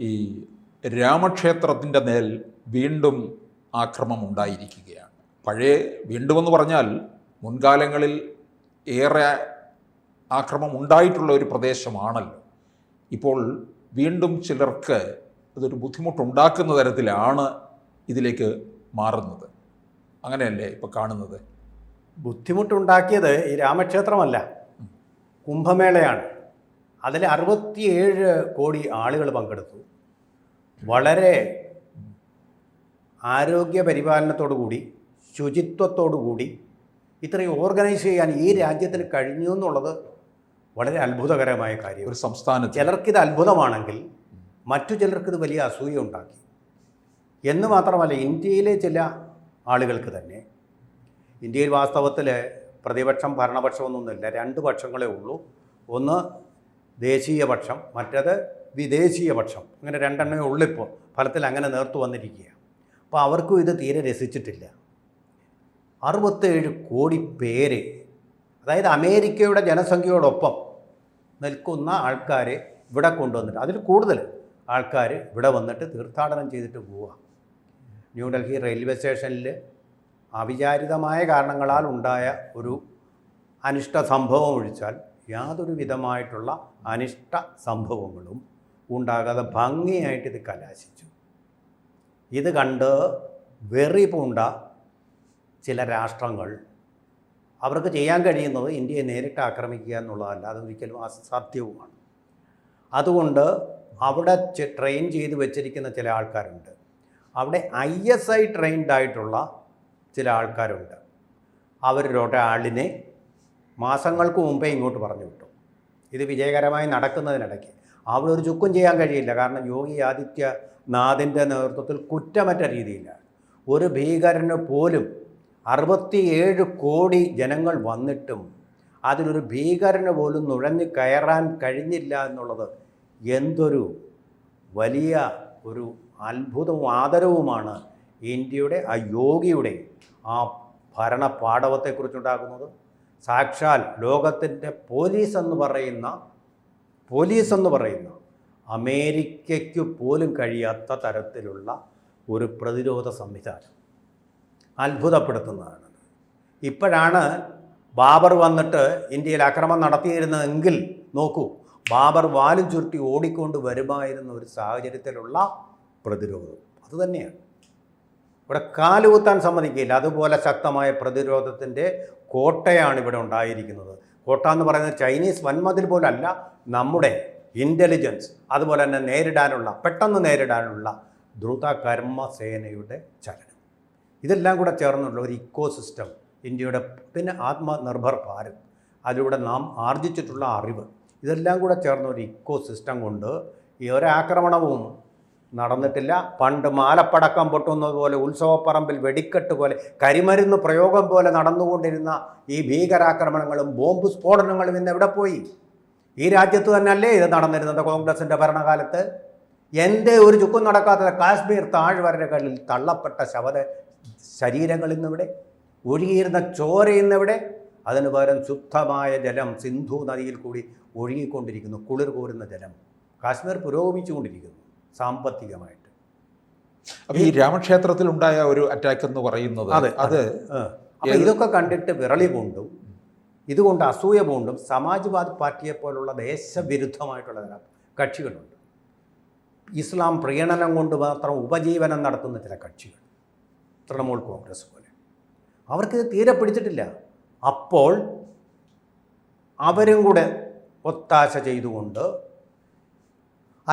ഈ രാമക്ഷേത്രത്തിന്റെ മേൽ വീണ്ടും ആക്രമം ഉണ്ടായിരിക്കുകയാണ്. പഴയ വീണ്ടും എന്ന് പറഞ്ഞാൽ മുൻകാലങ്ങളിൽ ഏറെ ആക്രമം ഉണ്ടായിട്ടുള്ള ഒരു പ്രദേശമാണല്ലോ. ഇപ്പോൾ വീണ്ടും ചിലർക്ക് ഇതൊരു ബുദ്ധിമുട്ടുണ്ടാക്കുന്ന തരത്തിലാണ് ഇതിലേക്ക് മാറുന്നത്. അങ്ങനെയല്ലേ ഇപ്പോൾ കാണുന്നത്? ബുദ്ധിമുട്ടുണ്ടാക്കിയത് ഈ രാമക്ഷേത്രമല്ല. കുംഭമേളയാണ്. അതിൽ അറുപത്തിയേഴ് കോടി ആളുകൾ പങ്കെടുത്തു. വളരെ ആരോഗ്യ പരിപാലനത്തോടു കൂടി ശുചിത്വത്തോടു കൂടി ഇത്രയും ഓർഗനൈസ് ചെയ്യാൻ ഈ രാജ്യത്തിന് കഴിഞ്ഞു എന്നുള്ളത് വളരെ അത്ഭുതകരമായ കാര്യം. ഒരു സംസ്ഥാനം ചിലർക്കിത് അത്ഭുതമാണെങ്കിൽ മറ്റു ചിലർക്കിത് വലിയ അസൂയ ഉണ്ടാക്കി. എന്ന് മാത്രമല്ല ഇന്ത്യയിലെ ചില ആളുകൾക്ക് തന്നെ ഇന്ത്യയിൽ വാസ്തവത്തിൽ പ്രതിപക്ഷം ഭരണപക്ഷം ഭരണപക്ഷമൊന്നുമില്ല രണ്ട് പക്ഷങ്ങളേ ഉള്ളൂ. ഒന്ന് ദേശീയ പക്ഷം മറ്റത് വിദേശീയ പക്ഷം അങ്ങനെ രണ്ടെണ്ണമേ ഉള്ളിപ്പോൾ ഫലത്തിൽ അങ്ങനെ നേർത്തു വന്നിരിക്കുക അപ്പോൾ അവർക്കും ഇത് തീരെ രസിച്ചിട്ടില്ല. അറുപത്തേഴ് കോടി പേര് അതായത് അമേരിക്കയുടെ ജനസംഖ്യയോടൊപ്പം നിൽക്കുന്ന ആൾക്കാരെ ഇവിടെ കൊണ്ടുവന്നിട്ട് അതിൽ കൂടുതൽ ആൾക്കാർ ഇവിടെ വന്നിട്ട് തീർത്ഥാടനം ചെയ്തിട്ട് പോവുക. ന്യൂഡൽഹി റെയിൽവേ സ്റ്റേഷനിൽ അവിചാരിതമായ കാരണങ്ങളാൽ ഉണ്ടായ ഒരു അനിഷ്ട സംഭവം ഒഴിച്ചാൽ യാതൊരു വിധമായിട്ടുള്ള അനിഷ്ട സംഭവങ്ങളും ഉണ്ടാകാതെ ഭംഗിയായിട്ട് ഇത് കലാശിച്ചു. ഇത് കണ്ട് വെറി പൂണ്ട ചില രാഷ്ട്രങ്ങൾ അവർക്ക് ചെയ്യാൻ കഴിയുന്നത് ഇന്ത്യയെ നേരിട്ട് ആക്രമിക്കുക എന്നുള്ളതല്ല അത് ഒരിക്കലും അസാധ്യവുമാണ്. അതുകൊണ്ട് അവിടെ ട്രെയിൻ ചെയ്ത് വെച്ചിരിക്കുന്ന ചില ആൾക്കാരുണ്ട്. അവിടെ ഐ എസ് ഐ ട്രെയിൻഡ് ആയിട്ടുള്ള ചില ആൾക്കാരുണ്ട്. അവരൊരാളിനെ മാസങ്ങൾക്ക് മുമ്പേ ഇങ്ങോട്ട് പറഞ്ഞു വിട്ടു. ഇത് വിജയകരമായി നടക്കുന്നതിനിടയ്ക്ക്. അവിടെ ഒരു ചുക്കും ചെയ്യാൻ കഴിയില്ല. കാരണം യോഗി ആദിത്യനാഥിന്റെ നേതൃത്വത്തിൽ കുറ്റമറ്റ രീതിയിലാണ് ഒരു ഭീകരന് പോലും അറുപത്തിയേഴ് കോടി ജനങ്ങൾ വന്നിട്ടും അതിലൊരു ഭീകരന് പോലും നുഴഞ്ഞു കയറാൻ കഴിഞ്ഞില്ല എന്നുള്ളത് എന്തൊരു വലിയ ഒരു അത്ഭുതവും ആദരവുമാണ് ഇന്ത്യയുടെ ആ യോഗിയുടെ ആ ഭരണ പാടവത്തെക്കുറിച്ചുണ്ടാകുന്നത് സാക്ഷാൽ ലോകത്തിന്റെ പോലീസ് എന്ന് പറയുന്ന പോലീസ് എന്ന് പറയുന്ന. അമേരിക്കയ്ക്ക് പോലും കഴിയാത്ത തരത്തിലുള്ള ഒരു പ്രതിരോധ സംവിധാനം. അത്ഭുതപ്പെടുത്തുന്നതാണ്. ഇപ്പോഴാണ് ബാബർ വന്നിട്ട് ഇന്ത്യയിൽ ആക്രമണം നടത്തിയിരുന്നതെങ്കിൽ നോക്കൂ ബാബർ വാലും ചുരുട്ടി ഓടിക്കൊണ്ട് വരുമായിരുന്ന ഒരു സാഹചര്യത്തിലുള്ള പ്രതിരോധം. അതുതന്നെയാണ് ഇവിടെ കാലുകുത്താൻ സമ്മതിക്കില്ല. അതുപോലെ ശക്തമായ പ്രതിരോധത്തിന്റെ കോട്ടയാണ് ഇവിടെ ഉണ്ടായിരിക്കുന്നത്. കോട്ട എന്ന് പറയുന്നത് ചൈനീസ് വൻമതിൽ പോലല്ല നമ്മുടെ ഇന്റലിജൻസ് അതുപോലെ തന്നെ നേരിടാനുള്ള പെട്ടെന്ന് നേരിടാനുള്ള ദ്രുത കർമ്മസേനയുടെ ചലനം. ഇതെല്ലാം കൂടെ ചേർന്നുള്ള ഒരു ഇക്കോ സിസ്റ്റം ഇന്ത്യയുടെ പിന്നെ ആത്മനിർഭർ ഭാരത് അതിലൂടെ നാം ആർജിച്ചിട്ടുള്ള അറിവ് ഇതെല്ലാം കൂടെ ചേർന്ന ഒരു ഇക്കോ സിസ്റ്റം കൊണ്ട് ഈ ഒരാക്രമണവും നടന്നിട്ടില്ല. പണ്ട് മാലപ്പടക്കം പൊട്ടുന്നത് പോലെ ഉത്സവപ്പറമ്പിൽ വെടിക്കെട്ട് പോലെ കരിമരുന്ന് പ്രയോഗം പോലെ നടന്നുകൊണ്ടിരുന്ന ഈ ഭീകരാക്രമണങ്ങളും ബോംബ് സ്ഫോടനങ്ങളും ഇന്ന് എവിടെ പോയി? ഈ രാജ്യത്ത് തന്നെയല്ലേ ഇത് നടന്നിരുന്നത് കോൺഗ്രസിന്റെ ഭരണകാലത്ത്? എന്റെ ഒരു ചുക്കും നടക്കാത്ത കാശ്മീർ താഴ്വരകളിൽ തള്ളപ്പെട്ട ശവത ശരീരങ്ങൾ ഇന്നിവിടെ? ഒഴുകിയിരുന്ന ചോര ഇന്നിവിടെ? അതിന് പകരം ശുദ്ധമായ ജലം സിന്ധു നദിയിൽ കൂടി ഒഴുകിക്കൊണ്ടിരിക്കുന്നു കുളിർ കോരുന്ന ജലം. കാശ്മീർ പുരോഗമിച്ചുകൊണ്ടിരിക്കുന്നു. സാമ്പത്തികമായിട്ട്. ഈ രാമക്ഷേത്രത്തിൽ ഉണ്ടായ ഒരു അറ്റാക്ക് എന്ന് പറയുന്നത് അതെ, അത്. അപ്പോൾ ഇതൊക്കെ കണ്ടിട്ട് വിറളി പൂണ്ടും ഇതുകൊണ്ട് അസൂയ പൂണ്ടും സമാജ്വാദ് പാർട്ടിയെ പോലുള്ള ദേശവിരുദ്ധമായിട്ടുള്ള കക്ഷികളുണ്ട്. ഇസ്ലാം പ്രീണനം കൊണ്ട് മാത്രം ഉപജീവനം നടത്തുന്ന ചില കക്ഷികൾ തൃണമൂൽ കോൺഗ്രസ് പോലെ. അവർക്കിത് തീരെ പിടിച്ചിട്ടില്ല. അപ്പോൾ അവരും കൂടെ ഒത്താശ ചെയ്തുകൊണ്ട്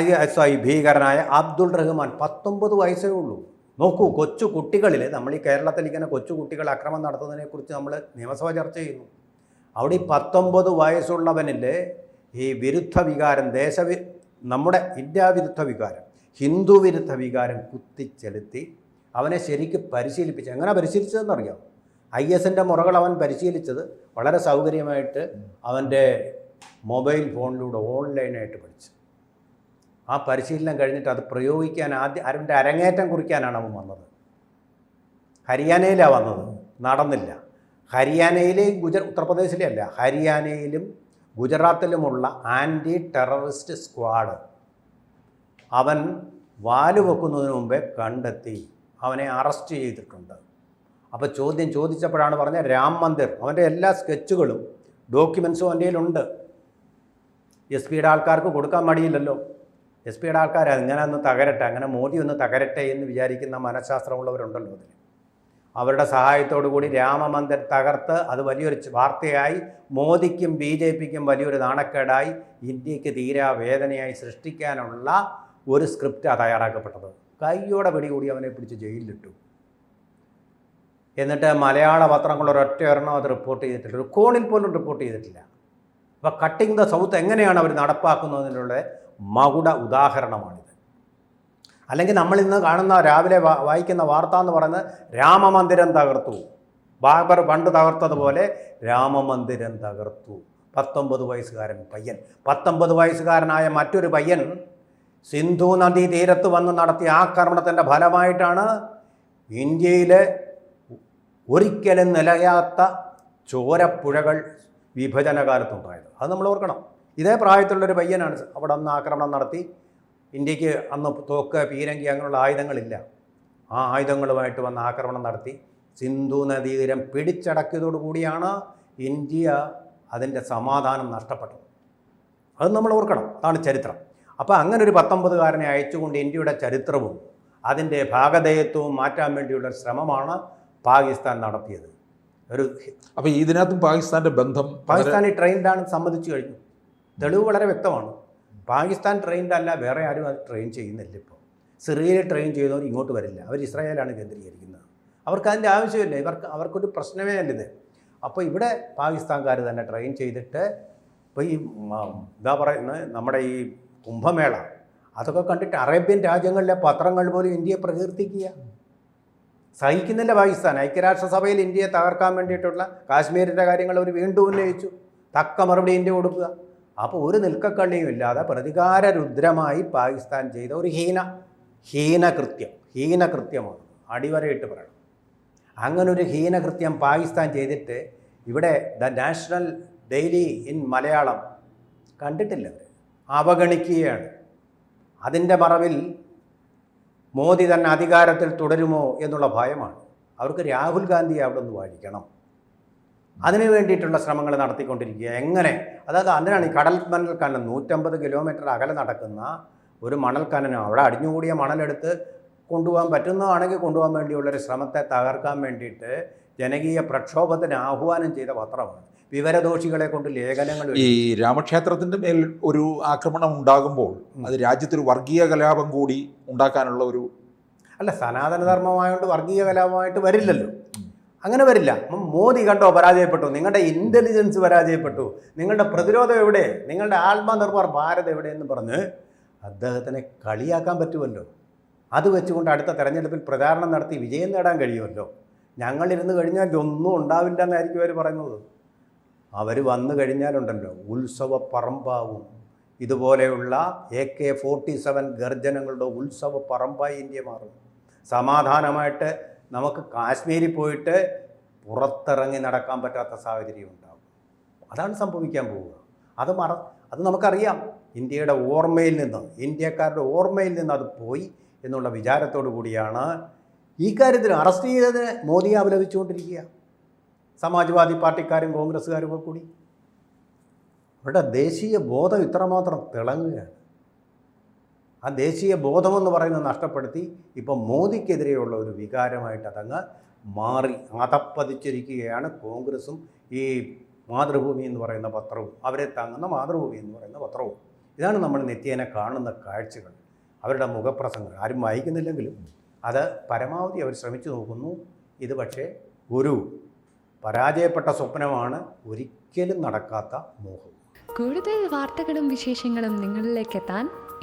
ഐ എസ് ഐ ഭീകരനായ അബ്ദുൾ റഹ്മാൻ പത്തൊമ്പത് വയസ്സേ ഉള്ളൂ. നോക്കൂ കൊച്ചു കുട്ടികളിൽ നമ്മൾ ഈ കേരളത്തിൽ ഇങ്ങനെ കൊച്ചു കുട്ടികൾ അക്രമം നടത്തുന്നതിനെക്കുറിച്ച് നമ്മൾ നിയമസഭ ചർച്ച ചെയ്യുന്നു. അവിടെ ഈ പത്തൊമ്പത് വയസ്സുള്ളവനിൽ ഈ വിരുദ്ധ വികാരം ദേശവി നമ്മുടെ ഇന്ത്യാവിരുദ്ധ വികാരം ഹിന്ദു വിരുദ്ധ വികാരം കുത്തിച്ചെലുത്തി അവനെ ശരിക്ക് പരിശീലിപ്പിച്ചു എങ്ങനെ പരിശീലിച്ചതെന്നറിയാം ഐ എസിന്റെ മുറകൾ അവൻ പരിശീലിച്ചത് വളരെ സൗകര്യമായിട്ട് അവന്റെ മൊബൈൽ ഫോണിലൂടെ ഓൺലൈനായിട്ട് പഠിച്ചു. ആ പരിശീലനം കഴിഞ്ഞിട്ട് അത് പ്രയോഗിക്കാൻ ആദ്യം അവന്റെ അരങ്ങേറ്റം കുറിക്കാനാണ് അവൻ വന്നത്. ഹരിയാനയിലാണ് വന്നത്. നടന്നില്ല. ഹരിയാനയിലെയും ഗുജ ഉത്തർപ്രദേശിലെ അല്ല ഹരിയാനയിലും ഗുജറാത്തിലുമുള്ള ആന്റി ടെററിസ്റ്റ് സ്ക്വാഡ് അവൻ വാൽ വെക്കുന്നതിന് മുമ്പേ കണ്ടെത്തി അവനെ അറസ്റ്റ് ചെയ്തിട്ടുണ്ട്. അപ്പോൾ ചോദ്യം ചോദിച്ചപ്പോഴാണ് പറഞ്ഞ രാം മന്ദിർ അവന്റെ എല്ലാ സ്കെച്ചുകളും ഡോക്യുമെൻസും അവന്റെ കയ്യിലുണ്ട്. എസ് പിയുടെ ആൾക്കാർക്ക് കൊടുക്കാൻ മടിയില്ലല്ലോ. എസ് പിയുടെ ആൾക്കാർ അങ്ങനെ ഒന്ന് തകരട്ടെ അങ്ങനെ മോദി ഒന്ന് തകരട്ടെ എന്ന് വിചാരിക്കുന്ന മനഃശാസ്ത്രമുള്ളവരുണ്ടല്ലോ അതിൽ. അവരുടെ സഹായത്തോടു കൂടി രാമമന്ദിർ തകർത്ത് അത് വലിയൊരു വാർത്തയായി. മോദിക്കും ബി ജെ പിക്കും വലിയൊരു നാണക്കേടായി. ഇന്ത്യയ്ക്ക് തീരാ വേദനയായി സൃഷ്ടിക്കാനുള്ള ഒരു സ്ക്രിപ്റ്റാണ് തയ്യാറാക്കപ്പെട്ടത്. കൈയോടെ പിടികൂടി അവനെ പിടിച്ച് ജയിലിലിട്ടു. എന്നിട്ട് മലയാള പത്രങ്ങൾ ഒരൊറ്റ ഒരെണ്ണം അത് റിപ്പോർട്ട് ചെയ്തിട്ടില്ല. ഒരു കോണിൽ പോലും റിപ്പോർട്ട് ചെയ്തിട്ടില്ല. അപ്പോൾ കട്ടിങ് ദ സൗത്ത് എങ്ങനെയാണ് അവർ നടപ്പാക്കുന്നതിനുള്ള മകുട ഉദാഹരണമാണിത്. അല്ലെങ്കിൽ നമ്മൾ ഇന്ന് കാണുന്ന രാവിലെ വായിക്കുന്ന വാർത്ത എന്ന് പറയുന്നത് രാമമന്ദിരം തകർത്തു. ബാബർ പണ്ട് തകർത്തതുപോലെ രാമമന്ദിരം തകർത്തു. പത്തൊമ്പത് വയസ്സുകാരൻ പയ്യൻ. പത്തൊമ്പത് വയസ്സുകാരനായ മറ്റൊരു പയ്യൻ സിന്ധു നദീ തീരത്ത് വന്ന് നടത്തിയ ആക്രമണത്തിന്റെ ഫലമായിട്ടാണ് ഇന്ത്യയിലെ ഒരിക്കലും നിലയാത്ത ചോരപ്പുഴകൾ വിഭജനകാലത്തുണ്ടായത്. അത് നമ്മൾ ഓർക്കണം. ഇതേ പ്രായത്തിലുള്ളൊരു പയ്യനാണ് അവിടെ അന്ന് ആക്രമണം നടത്തി. ഇന്ത്യയ്ക്ക് അന്ന് തോക്ക് പീരങ്കി അങ്ങനെയുള്ള ആയുധങ്ങളില്ല. ആ ആയുധങ്ങളുമായിട്ട് വന്ന് ആക്രമണം നടത്തി. സിന്ധു നദീതീരം പിടിച്ചടക്കിയതോടു കൂടിയാണ് ഇന്ത്യ അതിന്റെ സമാധാനം നഷ്ടപ്പെട്ടത്. അത് നമ്മൾ ഓർക്കണം. അതാണ് ചരിത്രം. അപ്പോൾ അങ്ങനെ ഒരു പത്തൊമ്പതുകാരനെ അയച്ചുകൊണ്ട് ഇന്ത്യയുടെ ചരിത്രവും അതിന്റെ ഭാഗധേയത്വവും മാറ്റാൻ വേണ്ടിയുള്ള ശ്രമമാണ് പാകിസ്ഥാൻ നടത്തിയത്. ഒരു അപ്പോൾ ഇതിനകത്തും പാകിസ്ഥാന്റെ ബന്ധം പാകിസ്ഥാനി ട്രെയിൻഡാണ് സംബന്ധിച്ചു സമ്മതിച്ചു കഴിഞ്ഞു. തെളിവ് വളരെ വ്യക്തമാണ്. പാകിസ്ഥാൻ ട്രെയിൻഡ് അല്ല വേറെ ആരും അത് ട്രെയിൻ ചെയ്യുന്നില്ല ഇപ്പോൾ സിറിയയിൽ ട്രെയിൻ ചെയ്തവർ ഇങ്ങോട്ട് വരില്ല. അവർ ഇസ്രായേലാണ് കേന്ദ്രീകരിക്കുന്നത്. അവർക്ക് അതിന്റെ ആവശ്യമില്ല. ഇവർക്ക് അവർക്കൊരു പ്രശ്നമേ അല്ല ഇത്. അപ്പോൾ ഇവിടെ പാകിസ്ഥാൻകാർ തന്നെ ട്രെയിൻ ചെയ്തിട്ട് ഇപ്പോൾ ഈ എന്താ പറയുന്നത് നമ്മുടെ ഈ കുംഭമേള. അതൊക്കെ കണ്ടിട്ട് അറേബ്യൻ രാജ്യങ്ങളിലെ പത്രങ്ങൾ പോലും ഇന്ത്യയെ പ്രകീർത്തിക്കുക. സഹിക്കുന്നില്ല പാകിസ്ഥാൻ. ഐക്യരാഷ്ട്രസഭയിൽ ഇന്ത്യയെ തകർക്കാൻ വേണ്ടിയിട്ടുള്ള കാശ്മീരിന്റെ കാര്യങ്ങൾ അവർ വീണ്ടും ഉന്നയിച്ചു. തക്ക മറുപടി ഇന്ത്യ കൊടുക്കുക. അപ്പോൾ ഒരു നിൽക്കക്കള്ളിയും ഇല്ലാതെ പ്രതികാര രുദ്രമായി പാകിസ്ഥാൻ ചെയ്ത ഒരു ഹീന ഹീനകൃത്യം ഹീനകൃത്യമാണ്. അടിവരയിട്ട് പറയണം. അങ്ങനെ ഒരു ഹീനകൃത്യം പാകിസ്ഥാൻ ചെയ്തിട്ട് ഇവിടെ the national daily in Malayalam കണ്ടിട്ടില്ല അവഗണിക്കുകയാണ്. അതിന്റെ മറവിൽ മോദി തന്നെ അധികാരത്തിൽ തുടരുമോ എന്നുള്ള ഭയമാണ്. അവർക്ക് രാഹുൽ ഗാന്ധിയെ അവിടെ ഒന്ന് വാഴിക്കണം. അതിനു വേണ്ടിയിട്ടുള്ള ശ്രമങ്ങൾ നടത്തിക്കൊണ്ടിരിക്കുക. എങ്ങനെ? അതായത് അതിനാണ് ഈ കടൽ മണൽ കനൽ നൂറ്റമ്പത് കിലോമീറ്റർ അകലെ നടക്കുന്ന ഒരു മണൽ കനനം അവിടെ അടിഞ്ഞുകൂടിയ മണലെടുത്ത് കൊണ്ടുപോകാൻ പറ്റുന്നതാണെങ്കിൽ കൊണ്ടുപോകാൻ വേണ്ടിയുള്ളൊരു ശ്രമത്തെ തകർക്കാൻ വേണ്ടിയിട്ട് ജനകീയ പ്രക്ഷോഭത്തിന് ആഹ്വാനം ചെയ്ത പത്രമാണ്. വിവരദോഷികളെ കൊണ്ട് ലേഖനങ്ങൾ ഈ രാമക്ഷേത്രത്തിന്റെ മേൽ ഒരു ആക്രമണം ഉണ്ടാകുമ്പോൾ അത് രാജ്യത്തൊരു വർഗീയ കലാപം കൂടി ഉണ്ടാക്കാനുള്ള ഒരു അല്ല സനാതനധർമ്മമായതുകൊണ്ട് വർഗീയ കലാപമായിട്ട് വരില്ലല്ലോ. അങ്ങനെ വരില്ല. മോദി കണ്ടോ പരാജയപ്പെട്ടു. നിങ്ങളുടെ ഇന്റലിജൻസ് പരാജയപ്പെട്ടു. നിങ്ങളുടെ പ്രതിരോധം എവിടെ? നിങ്ങളുടെ ആത്മനിർഭർ ഭാരത് എവിടെ എന്ന് പറഞ്ഞ് അദ്ദേഹത്തിനെ കളിയാക്കാൻ പറ്റുമല്ലോ. അത് വെച്ചുകൊണ്ട് അടുത്ത തെരഞ്ഞെടുപ്പിൽ പ്രചാരണം നടത്തി വിജയം നേടാൻ കഴിയുമല്ലോ. ഞങ്ങളിരുന്ന് കഴിഞ്ഞാൽ ഇതൊന്നും ഉണ്ടാവില്ല എന്നായിരിക്കും അവർ പറയുന്നത്. അവർ വന്നു കഴിഞ്ഞാലുണ്ടല്ലോ ഉത്സവ പറമ്പാവും. ഇതുപോലെയുള്ള എ കെ ഫോർട്ടി സെവൻ ഗർജനങ്ങളുടെ ഉത്സവ പറമ്പായി ഇന്ത്യ മാറും. സമാധാനമായിട്ട് നമുക്ക് കാശ്മീരിൽ പോയിട്ട് പുറത്തിറങ്ങി നടക്കാൻ പറ്റാത്ത സാഹചര്യം ഉണ്ടാകും. അതാണ് സംഭവിക്കാൻ പോവുക. അത് മറ അത് നമുക്കറിയാം. ഇന്ത്യയുടെ ഓർമ്മയിൽ നിന്ന് ഇന്ത്യക്കാരുടെ ഓർമ്മയിൽ നിന്ന് അത് പോയി എന്നുള്ള വിചാരത്തോടു കൂടിയാണ് ഈ കാര്യത്തിൽ അറസ്റ്റ് ചെയ്തതിന് മോദിയെ അപലപിച്ചുകൊണ്ടിരിക്കുക. സമാജ്വാദി പാർട്ടിക്കാരും കോൺഗ്രസ്സുകാരും ഒക്കെ കൂടി. അവരുടെ ദേശീയ ബോധം ഇത്രമാത്രം തിളങ്ങുകയാണ്. ആ ദേശീയ ബോധമെന്ന് പറയുന്നത് നഷ്ടപ്പെടുത്തി ഇപ്പം മോദിക്കെതിരെയുള്ള ഒരു വികാരമായിട്ട് അതങ്ങ് മാറി അതപ്പതിച്ചിരിക്കുകയാണ് കോൺഗ്രസും ഈ മാതൃഭൂമി എന്ന് പറയുന്ന പത്രവും. അവരെ താങ്ങുന്ന മാതൃഭൂമി എന്ന് പറയുന്ന പത്രവും. ഇതാണ് നമ്മൾ നിത്യേന കാണുന്ന കാഴ്ചകൾ അവരുടെ മുഖപ്രസംഗങ്ങൾ. ആരും വായിക്കുന്നില്ലെങ്കിലും അത് പരമാവധി അവർ ശ്രമിച്ചു നോക്കുന്നു. ഇത് പക്ഷേ ഒരു പരാജയപ്പെട്ട സ്വപ്നമാണ് ഒരിക്കലും നടക്കാത്ത മോഹം കൂടുതൽ വാർത്തകളും വിശേഷങ്ങളും നിങ്ങളിലേക്ക് എത്താൻ